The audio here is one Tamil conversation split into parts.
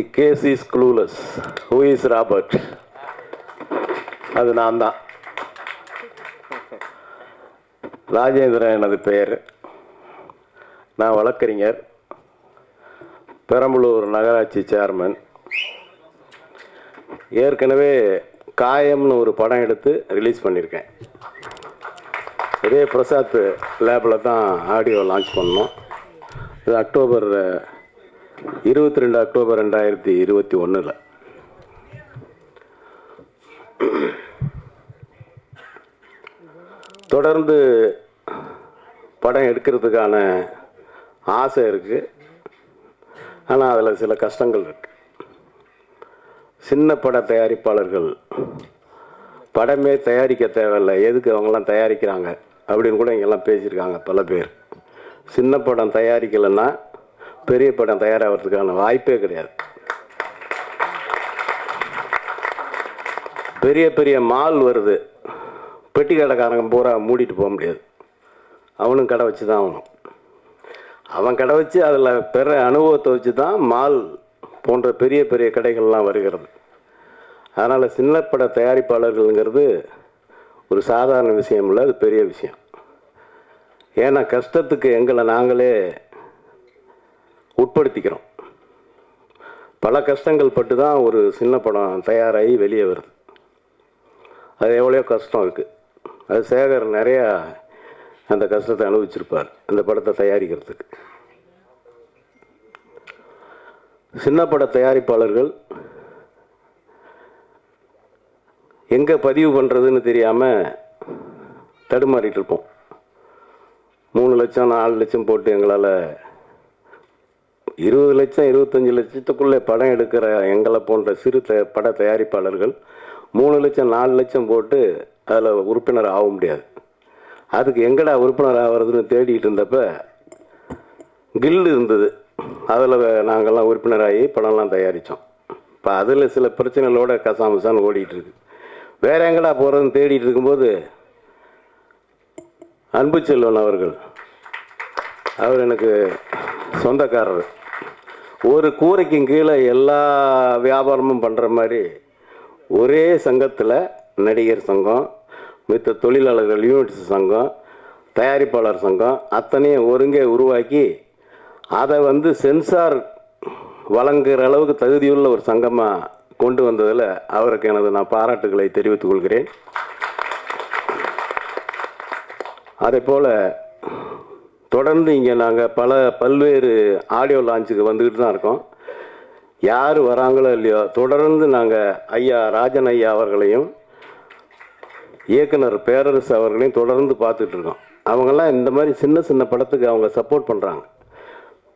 The case is clueless who is Robert அது நான் தான். ராஜேந்திரன் எனது பெயர். நான் வழக்கறிஞர். பெரம்பலூர் நகராட்சி சேர்மன் ஏற்கனவே காயம்னு ஒரு படம் எடுத்து ரிலீஸ் பண்ணியிருக்கேன் இதே பிரசாத் லேபில் தான் ஆடியோ லான்ச் பண்ணோம். இது அக்டோபர் இருபத்தி ரெண்டு அக்டோபர் ரெண்டாயிரத்தி இருபத்தி ஒன்றில் தொடர்ந்து படம் எடுக்கிறதுக்கான ஆசை இருக்குது ஆனால் அதில் சில கஷ்டங்கள் இருக்கு. சின்ன பட தயாரிப்பாளர்கள் படமே தயாரிக்க தேவையில்லை. எதுக்கு அவங்கெல்லாம் தயாரிக்கிறாங்க? அப்படின்னு கூட இங்கெல்லாம் பேசியிருக்காங்க பல பேர். சின்ன படம் தயாரிக்கலைன்னா பெரிய படம் தயாராகிறதுக்கான வாய்ப்பே கிடையாது. பெரிய பெரிய மால் வருது. பெட்டி கடைக்காரங்க பூரா மூடிட்டு போக முடியாது. அவனும் கடை வச்சு தான் ஆகணும். அவன் கடை வச்சு அதில் பெற அனுபவத்தை வச்சு தான் மால் போன்ற பெரிய பெரிய கடைகள்லாம் வருகிறது. அதனால் சின்னப்பட தயாரிப்பாளர்கள்ங்கிறது ஒரு சாதாரண விஷயம் இல்லை அது பெரிய விஷயம். ஏன்னா கஷ்டத்துக்கு எங்களை நாங்களே உட்படுத்திக்கிறோம். பல கஷ்டங்கள் பட்டு தான் ஒரு சின்ன படம் தயாராகி வெளியே வருது. அது எவ்வளோ கஷ்டம் இருக்குது அது சேகர் நிறையா அந்த கஷ்டத்தை அனுபவிச்சிருப்பார் அந்த படத்தை தயாரிக்கிறதுக்கு. சின்ன பட தயாரிப்பாளர்கள் எங்கே பதிவு பண்ணுறதுன்னு தெரியாமல் தடுமாறிட்டு இருப்போம். மூணு லட்சம் நாலு லட்சம் போட்டு எங்களால் இருபது லட்சம் இருபத்தஞ்சி லட்சத்துக்குள்ளே படம் எடுக்கிற எங்களை போன்ற சிறு த பட தயாரிப்பாளர்கள் மூணு லட்சம் நாலு லட்சம் போட்டு அதில் உறுப்பினர் ஆக முடியாது. அதுக்கு எங்கடா உறுப்பினர் ஆகிறதுன்னு தேடிக்கிட்டு இருந்தப்ப கில்டு இருந்தது. அதில் நாங்கள்லாம் உறுப்பினராகி படம்லாம் தயாரித்தோம். இப்போ அதில் சில பிரச்சனைகளோட கசாமசான்னு ஓடிட்டுருக்கு வேற எங்கடா போகிறதுன்னு தேடிட்டு இருக்கும்போது அன்பு செல்வன் அவர்கள். அவர் எனக்கு சொந்தக்காரர். ஒரு கூரைக்கும் கீழே எல்லா வியாபாரமும் பண்ணுற மாதிரி ஒரே சங்கத்தில் நடிகர் சங்கம் மித்த தொழிலாளர்கள் யூனிட்ஸ் சங்கம் தயாரிப்பாளர் சங்கம் அத்தனையும் ஒருங்கே உருவாக்கி அதை வந்து சென்சார் வழங்குகிற அளவுக்கு தகுதியுள்ள ஒரு சங்கமாக கொண்டு வந்ததில் அவருக்கு எனது நான் பாராட்டுகளை தெரிவித்துக் கொள்கிறேன். அதே போல் தொடர்ந்து இங்கே நாங்கள் பல பல்வேறு ஆடியோ லான்ச்சுக்கு வந்துக்கிட்டு தான் இருக்கோம். யார் வராங்களோ இல்லையோ தொடர்ந்து நாங்கள் ஐயா ராஜன் ஐயா அவர்களையும் இயக்குனர் பேரரசு அவர்களையும் தொடர்ந்து பார்த்துட்டு இருக்கோம். அவங்கெல்லாம் இந்த மாதிரி சின்ன சின்ன படத்துக்கு அவங்க சப்போர்ட் பண்ணுறாங்க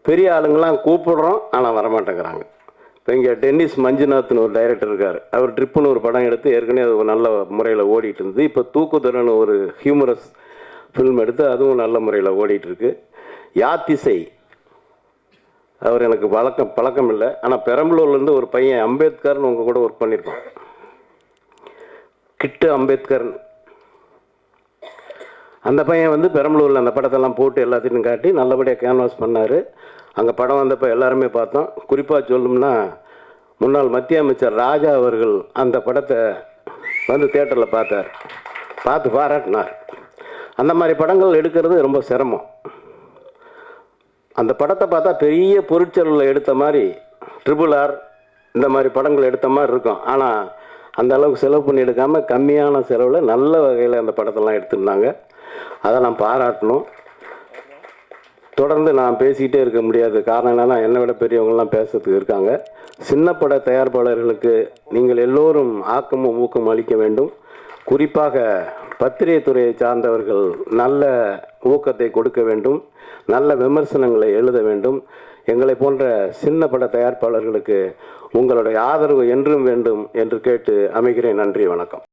பெரிய ஆளுங்கெல்லாம் கூப்பிடுறோம் ஆனால் வரமாட்டேங்கிறாங்க. இப்போ இங்கே டென்னிஸ் மஞ்சுநாத்னு ஒரு டைரக்டர் இருக்கார். அவர் ட்ரிப்புன்னு ஒரு படம் எடுத்து ஏற்கனவே அது ஒரு நல்ல முறையில் ஓடிட்டு இருந்தது. இப்போ தூக்குதரன் ஒரு ஹியூமரஸ் ஃபில்ம் எடுத்து அதுவும் நல்ல முறையில் ஓடிட்டுருக்கு. யாத்திசை அவர் எனக்கு வழக்கம் பழக்கம் இல்லை. ஆனால் பெரம்பலூர்லேருந்து ஒரு பையன் அம்பேத்கர்னு உங்கள் கூட ஒர்க் பண்ணியிருக்கோம் கிட்டு அம்பேத்கர்னு. அந்த பையன் வந்து பெரம்பலூரில் அந்த படத்தெல்லாம் போட்டு எல்லாத்தையும் காட்டி நல்லபடியாக கேன்வாஸ் பண்ணார். அங்கே படம் வந்தப்போ எல்லாருமே பார்த்தோம். குறிப்பாக சொல்லணும்னா முன்னாள் மத்திய அமைச்சர் ராஜா அவர்கள் அந்த படத்தை வந்து தேட்டரில் பார்த்தார். பார்த்து பாராட்டினார். அந்த மாதிரி படங்கள் எடுக்கிறது ரொம்ப சிரமம். அந்த படத்தை பார்த்தா பெரிய பொருட்செலவில் எடுத்த மாதிரி ட்ரிபிள் ஆர் இந்த மாதிரி படங்கள் எடுத்த மாதிரி இருக்கும். ஆனால் அந்த அளவுக்கு செலவு பண்ணி எடுக்காமல் கம்மியான செலவில் நல்ல வகையில் அந்த படத்தெல்லாம் எடுத்திருந்தாங்க. அதை நான் பாராட்டணும். தொடர்ந்து நான் பேசிக்கிட்டே இருக்க முடியாது காரணம் என்னென்னா என்னை விட பெரியவங்கெல்லாம் பேசுறதுக்கு இருக்காங்க. சின்ன பட தயாரிப்பாளர்களுக்கு நீங்கள் எல்லோரும் ஆக்கமும் ஊக்கம் அளிக்க வேண்டும். குறிப்பாக பத்திரிகை துறையை சார்ந்தவர்கள் நல்ல ஊக்கத்தை கொடுக்க வேண்டும் நல்ல விமர்சனங்களை எழுத வேண்டும். எங்களை போன்ற சின்ன பட தயாரிப்பாளர்களுக்கு உங்களுடைய ஆதரவு என்றும் வேண்டும் என்று கேட்டு அமைகிறேன். நன்றி வணக்கம்.